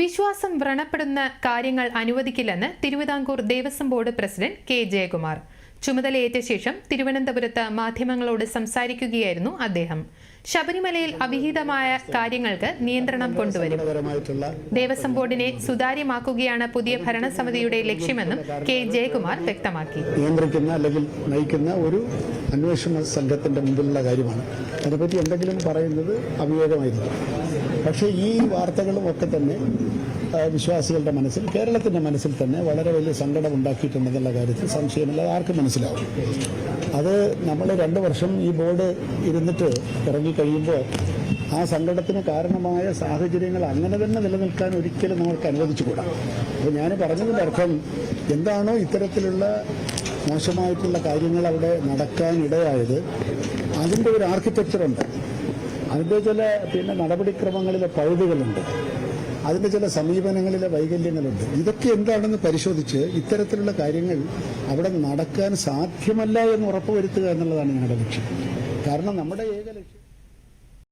വിശ്വാസം വ്രണപ്പെടുന്ന കാര്യങ്ങൾ അനുവദിക്കില്ലെന്ന് Thiruvithamkoor Devaswom board president K Jayakumar. ചുമതലയേറ്റ ശേഷം തിരുവനന്തപുരത്ത് മാധ്യമങ്ങളോട് സംസാരിക്കുകയായിരുന്നു അദ്ദേഹം. ശബരിമലയിൽ അവിഹിതമായ കാര്യങ്ങൾക്ക് നിയന്ത്രണം കൊണ്ടുവരും. ദേവസ്വം ബോർഡിനെ സുതാര്യമാക്കുകയാണ് പുതിയ ഭരണസമിതിയുടെ ലക്ഷ്യമെന്നും കെ ജയകുമാർ വ്യക്തമാക്കി. നിയന്ത്രിക്കുന്ന അല്ലെങ്കിൽ നയിക്കുന്ന ഒരു അന്വേഷണ സംഘത്തിന്റെ മുമ്പിലുള്ള കാര്യമാണ്. അതിനെപ്പറ്റി എന്തെങ്കിലും പറയുന്നത് അവിവേകമായിരിക്കും. പക്ഷേ ഈ വാർത്തകളും ഒക്കെ തന്നെ വിശ്വാസികളുടെ മനസ്സിൽ കേരളത്തിന്റെ മനസ്സിൽ തന്നെ വളരെ വലിയ സങ്കടം ഉണ്ടാക്കിയിട്ടുണ്ടെന്നുള്ള കാര്യത്തിൽ സംശയമില്ല. ആർക്കും മനസ്സിലാവും. അത് നമ്മൾ രണ്ട് വർഷം ഈ ബോർഡ് ഇരുന്നിട്ട് ഇറങ്ങിക്കഴിയുമ്പോൾ ആ സങ്കടത്തിന് കാരണമായ സാഹചര്യങ്ങൾ അങ്ങനെ തന്നെ നിലനിൽക്കാൻ ഒരിക്കലും നമ്മൾക്ക് അനുവദിച്ചുകൂടാ. അപ്പോൾ ഞാൻ പറഞ്ഞതിന്റെ അർത്ഥം എന്താണോ ഇത്തരത്തിലുള്ള മോശമായിട്ടുള്ള കാര്യങ്ങൾ അവിടെ നടക്കാൻ ഇടയായത്. അതിന്റെ ഒരു ആർക്കിടെക്ചറുണ്ട് അതിന്റെ ചില പിന്നെ നടപടിക്രമങ്ങളിലെ പഴുതുകളുണ്ട്. അതിന്റെ ചില സമീപനങ്ങളിലെ വൈകല്യങ്ങളുണ്ട്. ഇതൊക്കെ എന്താണെന്ന് പരിശോധിച്ച് ഇത്തരത്തിലുള്ള കാര്യങ്ങൾ അവിടെ നടക്കാൻ സാധ്യമല്ല എന്ന് ഉറപ്പുവരുത്തുക എന്നുള്ളതാണ് ഞങ്ങളുടെ ലക്ഷ്യം. കാരണം നമ്മുടെ ഏക ലക്ഷ്യം